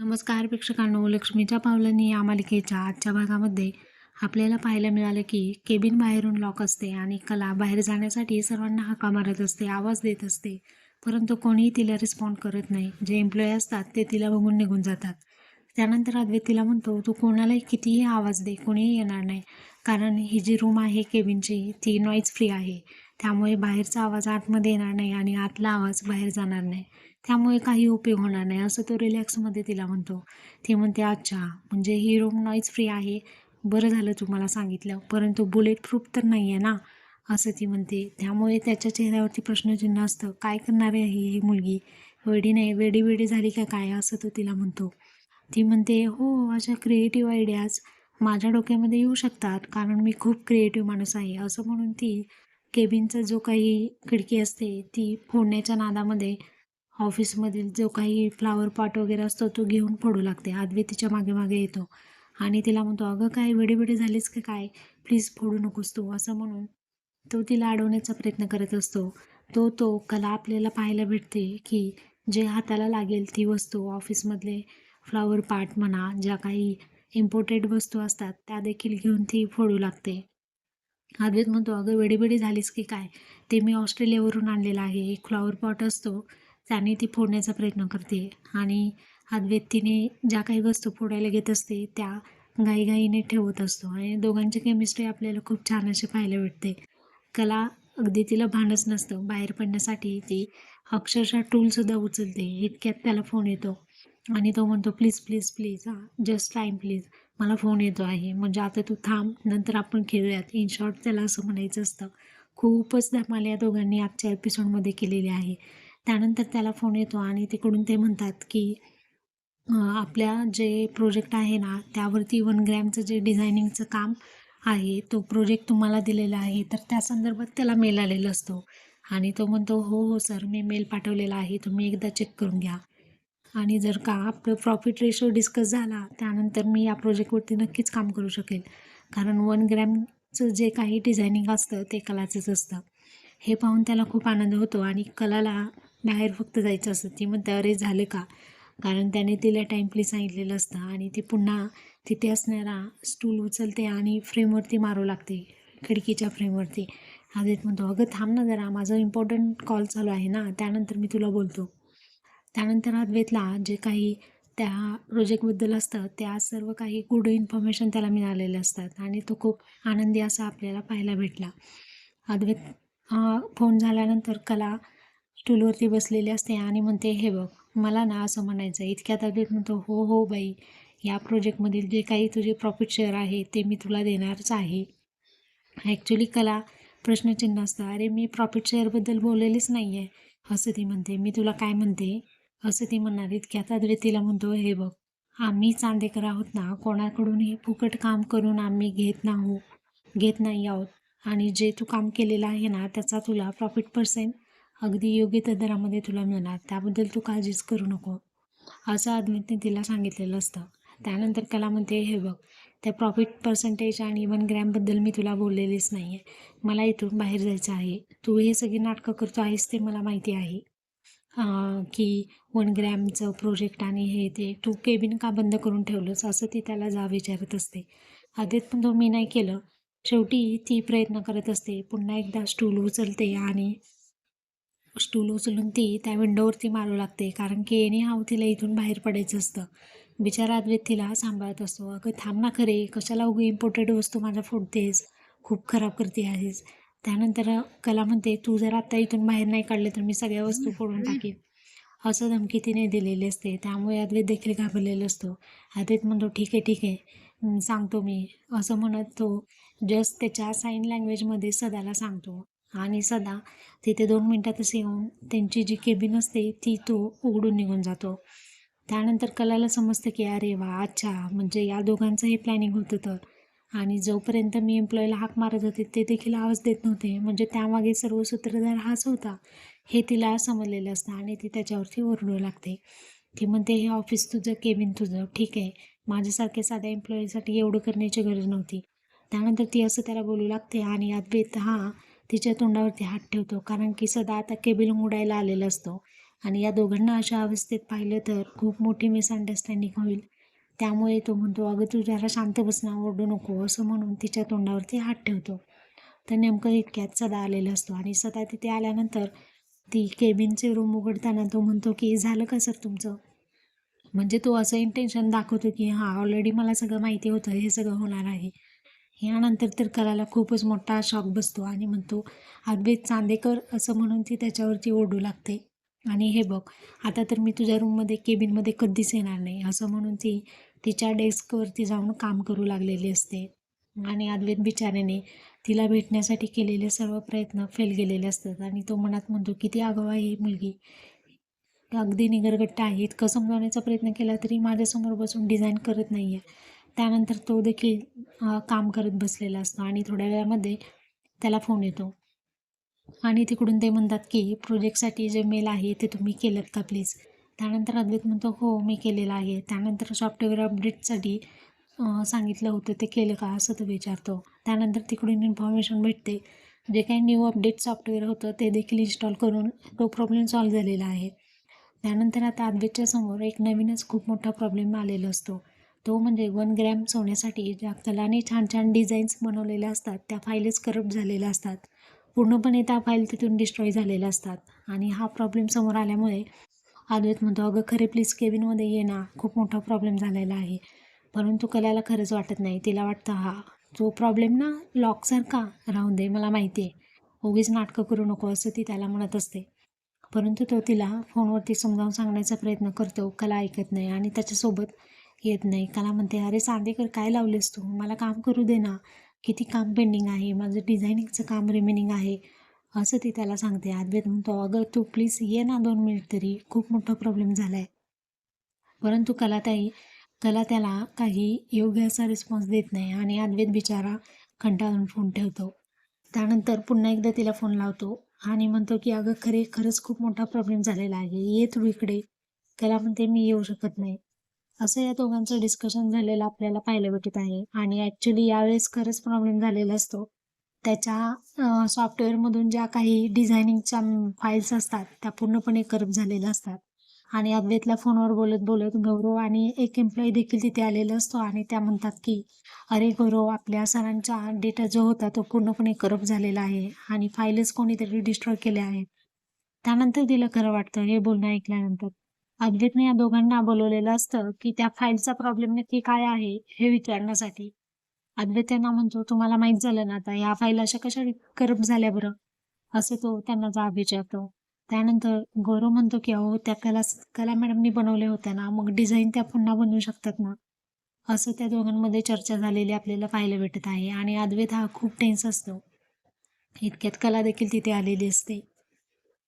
नमस्कार प्रेक्षकांनो लक्ष्मीच्या पावलांनी या मालिकेच्या आजच्या भागामध्ये आपल्याला पाहायला मिळालं की केबिन बाहेरून लॉक असते आणि कला बाहेर जाण्यासाठी सर्वांना हाका मारत असते आवाज देत असते. परंतु कोणीही तिला रिस्पॉन्ड करत नाही. जे एम्प्लॉई असतात ते तिला बघून निघून जातात. त्यानंतर अद्वैत तिला म्हणतो तू कोणालाही कितीही आवाज दे कोणीही येणार नाही. कारण ही जी रूम आहे केबिनची ती नॉईज फ्री आहे. त्यामुळे बाहेरचा आवाज आतमध्ये येणार नाही आणि आतला आवाज बाहेर जाणार नाही. त्यामुळे काही उपयोग होणार नाही. असं तो रिलॅक्समध्ये तिला म्हणतो. ती म्हणते अच्छा म्हणजे ही रूम नॉईज फ्री आहे. बरं झालं तुम्हाला सांगितलं. परंतु बुलेट प्रूफ तर नाही आहे ना? असं ती म्हणते. त्यामुळे त्याच्या चेहऱ्यावरती प्रश्नचिन्ह असतं. काय करणार आहे ही ही मुलगी? वेडी नाही वेडी वेडी झाली का काय? असं तो तिला म्हणतो. ती म्हणते हो अशा क्रिएटिव्ह आयडियाज माझ्या डोक्यामध्ये येऊ शकतात. कारण मी खूप क्रिएटिव्ह माणूस आहे. असं म्हणून ती केबिनचा जो काही खिडकी असते ती फोडण्याच्या नादामध्ये ऑफिसमधील जो काही फ्लावर पॉट वगैरे असतो तो घेऊन फोडू लागते. आदवी तिच्यामागे मागे येतो. आणि तिला म्हणतो अगं काय वेडे वेडे झालीस का काय? प्लीज फोडू नकोस तू असं म्हणून तो तिला अडवण्याचा प्रयत्न करत असतो. तो तो कला आपल्याला पाहायला भेटते की जे हाताला लागेल ती वस्तू ऑफिसमधले फ्लावर पार्ट म्हणा ज्या काही इम्पोर्टेड वस्तू असतात त्या देखील घेऊन ती फोडू लागते. अद्वैत म्हणतो अगं वेडीबेडी झालीस की काय? ते मी ऑस्ट्रेलियावरून आणलेलं आहे. एक फ्लॉवर पॉट असतो. त्याने ती फोडण्याचा प्रयत्न करते आणि अद्वैतीने ज्या काही वस्तू फोडायला घेत असते त्या घाईघाईने ठेवत असतो आणि दोघांची केमिस्ट्री आपल्याला खूप छान अशी पाहायला भेटते. कला अगदी तिला भानच नसतं. बाहेर पडण्यासाठी ती अक्षरशः टूलसुद्धा उचलते. इतक्यात त्याला फोन येतो आणि तो म्हणतो प्लीज प्लीज प्लीज हां जस्ट टाईम प्लीज मला फोन येतो आहे. म्हणजे आता तू थांब नंतर आपण खेळूयात. इन शॉर्ट त्याला असं म्हणायचं असतं. खूपच धमाल या दोघांनी आजच्या एपिसोडमध्ये केलेली आहे. त्यानंतर त्याला फोन येतो आणि तिकडून ते म्हणतात की आपल्या जे प्रोजेक्ट आहे ना त्यावरती वन ग्रॅमचं जे डिझायनिंगचं काम आहे तो प्रोजेक्ट तुम्हाला दिलेला आहे तर त्या संदर्भात त्याला मेल आलेला असतो. आणि तो म्हणतो हो हो सर मी मेल पाठवलेला आहे तुम्ही एकदा चेक करून घ्या. आणि जर का आपलं प्रॉफिट रेशो डिस्कस झाला त्यानंतर मी या प्रोजेक्टवरती नक्कीच काम करू शकेल. कारण वन ग्रॅमचं जे काही डिझायनिंग असतं ते कलाचंच असतं. हे पाहून त्याला खूप आनंद होतो आणि कलाला बाहेर फक्त जायचं असतं. ती म्हणते अरे झाले का? कारण त्याने तिला टाईमली सांगितलेलं असतं आणि ती पुन्हा तिथे असणारा स्टूल उचलते आणि फ्रेमवरती मारू लागते. खिडकीच्या फ्रेमवरती आदित म्हणतो अगं थांब ना जरा. माझा इम्पॉर्टंट कॉल चालू आहे ना. त्यानंतर मी तुला बोलतो. त्यानंतर अद्वैतला जे काही त्या प्रोजेक्टबद्दल असतं त्या सर्व काही गुड इन्फॉर्मेशन त्याला मिळालेले असतात आणि तो खूप आनंदी असा आपल्याला पाहायला भेटला. अद्वैत फोन झाल्यानंतर कला स्टूलवरती बसलेली असते आणि म्हणते हे बघ मला ना असं म्हणायचं इतक्या तब्येत म्हणतो हो हो बाई या प्रोजेक्टमधील जे काही तुझे प्रॉफिट शेअर आहे ते मी तुला देणारच आहे. ॲक्च्युली कला प्रश्नचिन्ह असतं. अरे मी प्रॉफिट शेअरबद्दल बोललेलीच नाही आहे असं ती म्हणते. मी तुला काय म्हणते? असं ती म्हणणार. इतक्या अद्वैत तिला म्हणतो हे बघ आम्ही चांदेकर आहोत ना कोणाकडूनही फुकट काम करून आम्ही घेत नाहू घेत नाही आहोत. आणि जे तू काम केलेलं आहे ना त्याचा तुला प्रॉफिट पर्सेंट अगदी योग्य त्या दरामध्ये तुला मिळणार. त्याबद्दल तू काळजीच करू नको. असं अद्वैतने तिला सांगितलेलं असतं. त्यानंतर कला म्हणते हे बघ त्या प्रॉफिट पर्सेंटेज आणि वन ग्रॅमबद्दल मी तुला बोललेलीच नाही आहे मला इथून बाहेर जायचं आहे. तू हे सगळी नाटकं करतो आहेस ते मला माहिती आहे. की वन ग्रॅमचं प्रोजेक्ट आणि हे ते तू केबिन का बंद करून ठेवलंस? असं ती त्याला जा विचारत असते. आधीत पण तो मी नाही केलं. शेवटी ती प्रयत्न करत असते. पुन्हा एकदा स्टूल उचलते आणि स्टूल उचलून ती त्या विंडोवरती मारू लागते. कारण की एनी हाव तिला इथून बाहेर पडायचं असतं. बिचारा अद्वैत तिला सांभाळत असतो. अगं थांब ना खरे कशाला उगी इम्पोर्टेड वस्तू माझ्या फोडतेस? खूप खराब करते आहेस. त्यानंतर कला म्हणते तू जर आत्ता इथून बाहेर नाही काढले तर मी सगळ्या वस्तू फोडून टाकेन. असं धमकी तिने दिलेली असते. त्यामुळे अद्वैत देखील घाबरलेला असतो. अद्वैत म्हणतो ठीक आहे ठीक आहे. सांगतो मी. असं म्हणत तो जस्ट त्याच्या साईन लँग्वेजमध्ये सदाला सांगतो. आणि सदा तिथे दोन मिनटातच येऊन त्यांची जी केबिन असते ती तो उघडून निघून जातो. त्यानंतर कलाला समजतं की अरे वा अच्छा म्हणजे या दोघांचं हे प्लॅनिंग होतं तर. आणि जोपर्यंत मी एम्प्लॉईला हाक मारत होते ते देखील आवाज देत नव्हते. म्हणजे त्यामागे सर्व सूत्रधार हाच होता. हे तिला समजलेलं असतं आणि ती त्याच्यावरती ओरडू लागते. ती म्हणते हे ऑफिस तुझं केबिन तुझं. ठीक आहे. माझ्यासारख्या साध्या एम्प्लॉईसाठी एवढं करण्याची गरज नव्हती. त्यानंतर ती असं त्याला बोलू लागते आणि अद्वैत हा तिच्या तोंडावरती हात ठेवतो. कारण की सदा आता केबिन उडायला आलेला असतो. आणि या दोघांना अशा अवस्थेत पाहिलं तर खूप मोठी मिसअंडरस्टँडिंग होईल. त्यामुळे तो म्हणतो अगं तू जरा शांत बसणं ओरडू नको असं म्हणून तिच्या तोंडावरती हात ठेवतो. तर नेमकं इतक्यात सदा आलेला असतो. आणि सदा तिथे आल्यानंतर ती केबिनचे रूम उघडताना तो म्हणतो की झालं का सर तुमचं? म्हणजे तो असं इंटेन्शन दाखवतो की हां ऑलरेडी मला सगळं माहिती होतं. हे सगळं होणार आहे. यानंतर तर कलाला खूपच मोठा शॉक बसतो आणि म्हणतो अद्वैत चांदेकर असं म्हणून ती त्याच्यावरती ओढू लागते. आणि हे बघ आता तर मी तुझ्या रूममध्ये केबिनमध्ये कधीच येणार नाही असं म्हणून ती तिच्या डेस्कवरती जाऊन काम करू लागलेली असते. आणि अद्वैत बिचाऱ्याने तिला भेटण्यासाठी केलेले सर्व प्रयत्न फेल गेलेले असतात आणि तो मनात म्हणतो किती आगाऊ आहे ही मुलगी. अगदी निगरगट्ट आहे. इतकं समजावण्याचा प्रयत्न केला तरी माझ्यासमोर बसून डिझाईन करत नाही आहे त्यानंतर तो देखील काम करत बसलेला असतो आणि थोड्या वेळामध्ये त्याला फोन येतो. आणि तिकडून ते म्हणतात की प्रोजेक्टसाठी जे मेल आहे ते तुम्ही केलं का प्लीज त्यानंतर अद्वैत म्हणतो हो मी केलेलं आहे. त्यानंतर सॉफ्टवेअर अपडेटसाठी सांगितलं होतं ते केलं का? असं तो विचारतो. त्यानंतर तिकडून इन्फॉर्मेशन भेटते. जे काही न्यू अपडेट सॉफ्टवेअर होतं ते देखील इन्स्टॉल करून तो प्रॉब्लेम सॉल्व झालेला आहे. त्यानंतर आता अद्वैतच्या समोर एक नवीनच खूप मोठा प्रॉब्लेम आलेला असतो. तो म्हणजे वन ग्रॅम सोन्यासाठी ज्या कलाने छान छान डिझाईन्स बनवलेल्या असतात त्या फाईलच करप्ट झालेल्या असतात. पूर्णपणे त्या फाईल तिथून डिस्ट्रॉय झालेल्या असतात. आणि हा प्रॉब्लेम समोर आल्यामुळे अद्वैत म्हणतो अगं खरे प्लीज केबिनमध्ये ये ना खूप मोठा प्रॉब्लेम झालेला आहे. परंतु कलाला खरंच वाटत नाही तिला वाटतं हा जो प्रॉब्लेम ना लॉकसारखा राहून दे मला माहिती आहे. उगीच नाटकं करू नको असं ती त्याला म्हणत असते. परंतु तो तिला फोनवरती समजावून सांगण्याचा प्रयत्न करतो कला ऐकत नाही आणि त्याच्यासोबत येत नाही. कला म्हणते अरे सांदेकर काय लावलेस तू? मला काम करू दे ना. किती काम पेंडिंग आहे. माझं डिझायनिंगचं काम रिमेनिंग आहे. असं ती त्याला सांगते. अद्वैत म्हणतो अगं तू प्लीज ये ना दोन मिनिट तरी. खूप मोठा प्रॉब्लेम झाला आहे परंतु कलाताई कला त्याला काही योग्य असा रिस्पॉन्स देत नाही आणि अद्वैत बिचारा कंटाळून फोन ठेवतो. त्यानंतर पुन्हा एकदा तिला फोन लावतो आणि म्हणतो की अगं खरे खरंच खूप मोठा प्रॉब्लेम झालेला आहे. ये तू इकडे. कला म्हणते मी येऊ शकत नाही. असं या दोघांचं डिस्कशन झालेलं आपल्याला पाहायला भेटत आहे. आणि ॲक्च्युली यावेळेस खरंच प्रॉब्लेम झालेला असतो. त्याच्या सॉफ्टवेअरमधून ज्या काही डिझायनिंगच्या फाईल्स असतात त्या पूर्णपणे करप्ट झालेल्या असतात. आणि अद्वैतला फोनवर बोलत बोलत गौरव आणि एक एम्प्लॉई देखील तिथे आलेला असतो आणि त्या म्हणतात की अरे गौरव आपल्या सरांचा डेटा जो होता तो पूर्णपणे करप्ट झालेला आहे आणि फाईलच कोणीतरी डिस्ट्रॉय केल्या आहेत. त्यानंतर तिला खरं वाटतं हे बोलणं ऐकल्यानंतर. अभिजितने या दोघांना बोलवलेलं असतं की त्या फाईलचा प्रॉब्लेम नक्की काय आहे हे विचारण्यासाठी. अद्वैत त्यांना म्हणतो तुम्हाला माहीत झालं ना आता या फाईल अशा कशा करप्ट झाल्या बरं? असं तो त्यांना जाब विचारतो. त्यानंतर गौरव म्हणतो की अहो त्या कला कला मॅडमनी बनवल्या होत्या ना मग डिझाईन त्या पुन्हा बनवू शकतात ना? असं त्या दोघांमध्ये चर्चा झालेली आपल्याला पाहायला भेटत आहे आणि अद्वैत हा खूप टेन्स असतो. इतक्यात कला देखील तिथे आलेली असते.